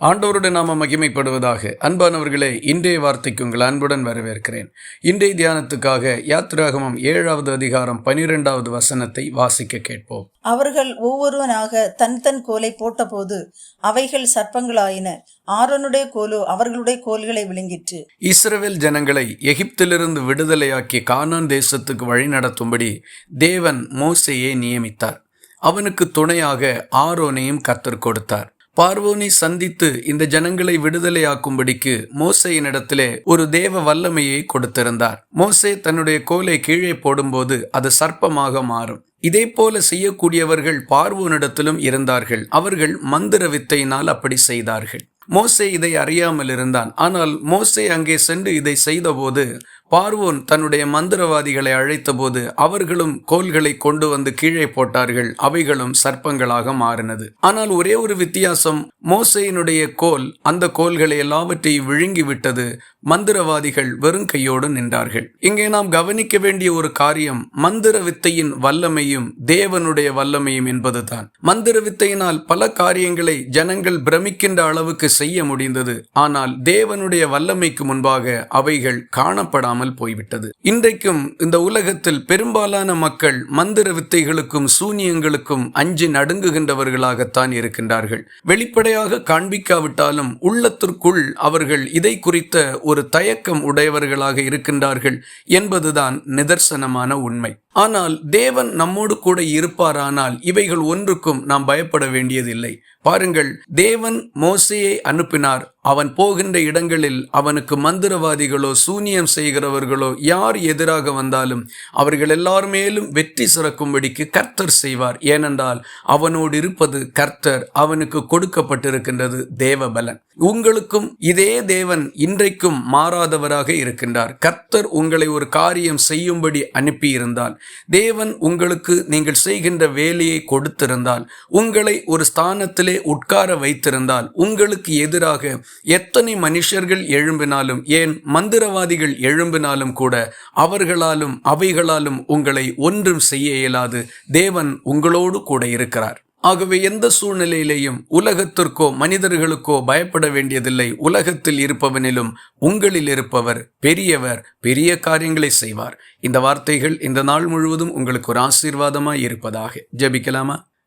ஆண்டவருடைய நாம மகிமைப்படுவதாக. அன்பானவர்களே இன்றைய வார்த்தைக்கு உங்கள் அன்புடன் வரவேற்கிறேன். இன்றைய தியானத்துக்காக யாத்திராகமம் ஏழாவது அதிகாரம் பனிரெண்டாவது வசனத்தை வாசிக்க கேட்போம். அவர்கள் ஒவ்வொருவனாக தன் தன் கோலை போட்டபோது அவைகள் சர்ப்பங்களாயின. ஆரோனுடைய கோலோ அவர்களுடைய கோல்களை விழுங்கிற்று. இஸ்ரவேல் ஜனங்களை எகிப்திலிருந்து விடுதலையாக்கி கானான் தேசத்துக்கு வழிநடத்தும்படி தேவன் மோசையை நியமித்தார். அவனுக்கு துணையாக ஆரோனையும் கத்தர் கொடுத்தார். பார்வோனை சந்தித்து இந்த ஜனங்களை விடுதலையாக்கும்படிக்கு மோசையினிடத்திலே ஒரு தேவ வல்லமையை கொடுத்திருந்தார். மோசே தன்னுடைய கோலை கீழே போடும்போது அது சர்ப்பமாக மாறும். இதே போல செய்யக்கூடியவர்கள் பார்வோனிடத்திலும் இருந்தார்கள். அவர்கள் மந்திர வித்தையினால் அப்படி செய்தார்கள். மோசே இதை அறியாமல் இருந்தான் ஆனால் மோசே அங்கே சென்று இதை செய்தபோது பார்வோன் தன்னுடைய மந்திரவாதிகளை அழைத்தபோது அவர்களும் கோல்களை கொண்டு வந்து கீழே போட்டார்கள். அவைகளும் சர்ப்பங்களாக மாறினது. ஆனால் ஒரே ஒரு வித்தியாசம் மோசையினுடைய கோல் அந்த கோல்களை எல்லாவற்றையும் விழுங்கி விட்டது. மந்திரவாதிகள் வெறும் கையோடு நின்றார்கள். இங்கே நாம் கவனிக்க வேண்டிய ஒரு காரியம் மந்திர வித்தையின் வல்லமையும் தேவனுடைய வல்லமையும் என்பதுதான். மந்திர வித்தையினால் பல காரியங்களை ஜனங்கள் பிரமிக்கின்ற அளவுக்கு செய்ய முடிந்தது. ஆனால் தேவனுடைய வல்லமைக்கு முன்பாக அவைகள் காணப்படாமல் போய்விட்டது. இன்றைக்கும் இந்த உலகத்தில் பெரும்பாலான மக்கள் மந்திர வித்தைகளுக்கும் சூனியங்களுக்கும் அஞ்சு நடுங்குகின்றவர்களாகத்தான் இருக்கின்றார்கள். வெளிப்படையாக காண்பிக்காவிட்டாலும் உள்ளத்திற்குள் அவர்கள் இதை குறித்த ஒரு தயக்கம் உடையவர்களாக இருக்கின்றார்கள் என்பதுதான் நிதர்சனமான உண்மை. ஆனால் தேவன் நம்மோடு கூட இருப்பாரானால் இவைகள் ஒன்றுக்கும் நாம் பயப்பட வேண்டியதில்லை. பாருங்கள் தேவன் மோசையை அனுப்பினார். அவன் போகின்ற இடங்களில் அவனுக்கு மந்திரவாதிகளோ சூனியம் செய்கிறவர்களோ யார் எதிராக வந்தாலும் அவர்கள் எல்லார் மேலும் வெற்றி சிறக்கும்படிக்கு கர்த்தர் செய்வார். ஏனென்றால் அவனோடு இருப்பது கர்த்தர் அவனுக்கு கொடுக்கப்பட்டிருக்கின்றது தேவபலன். உங்களுக்கும் இதே தேவன் இன்றைக்கும் மாறாதவராக இருக்கின்றார். கர்த்தர் உங்களை ஒரு காரியம் செய்யும்படி அனுப்பியிருந்தால் தேவன் உங்களுக்கு நீங்கள் செய்கின்ற வேலையை கொடுத்திருந்தால் உங்களை ஒரு ஸ்தானத்திலே உட்கார வைத்திருந்தால் உங்களுக்கு எதிராக எத்தனை மனுஷர்கள் எழும்பினாலும் ஏன் மந்திரவாதிகள் எழும்பினாலும் கூட அவர்களாலும் அவைகளாலும் உங்களை ஒன்றும் செய்ய இயலாது. தேவன் உங்களோடு கூட இருக்கிறார். ஆகவே எந்த சூழ்நிலையிலேயும் உலகத்திற்கோ மனிதர்களுக்கோ பயப்பட வேண்டியதில்லை. உலகத்தில் இருப்பவனிலும் உங்களில் இருப்பவர் பெரியவர் பெரிய காரியங்களை செய்வார். இந்த வார்த்தைகள் இந்த நாள் முழுவதும் உங்களுக்கு ஒரு ஆசீர்வாதமாய் இருப்பதாக. ஜெபிக்கலாமா?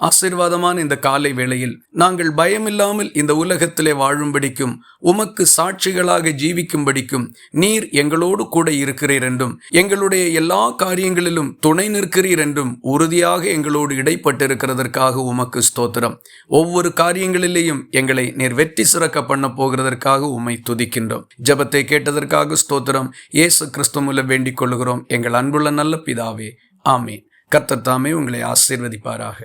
ஆசிர்வாதமான இந்த காலை வேளையில் நாங்கள் பயமில்லாமல் இந்த உலகத்திலே வாழும்படிக்கும் உமக்கு சாட்சிகளாக ஜீவிக்கும்படிக்கும் நீர் எங்களோடு கூட இருக்கிறீர் என்றும் எங்களுடைய எல்லா காரியங்களிலும் துணை நிற்கிறீர் என்றும் உறுதியாக எங்களோடு இடைப்பட்டிருக்கிறதற்காக உமக்கு ஸ்தோத்திரம். ஒவ்வொரு காரியங்களிலேயும் எங்களை நீர் வெற்றி சிறக்க பண்ண போகிறதற்காக உம்மை துதிக்கின்றோம். ஜபத்தை கேட்டதற்காக ஸ்தோத்திரம். இயேசு கிறிஸ்துமுல வேண்டிக் கொள்கிறோம் எங்கள் அன்புள்ள நல்ல பிதாவே ஆமே கர்த்தத்தாமே உங்களை ஆசீர்வதிப்பாராக.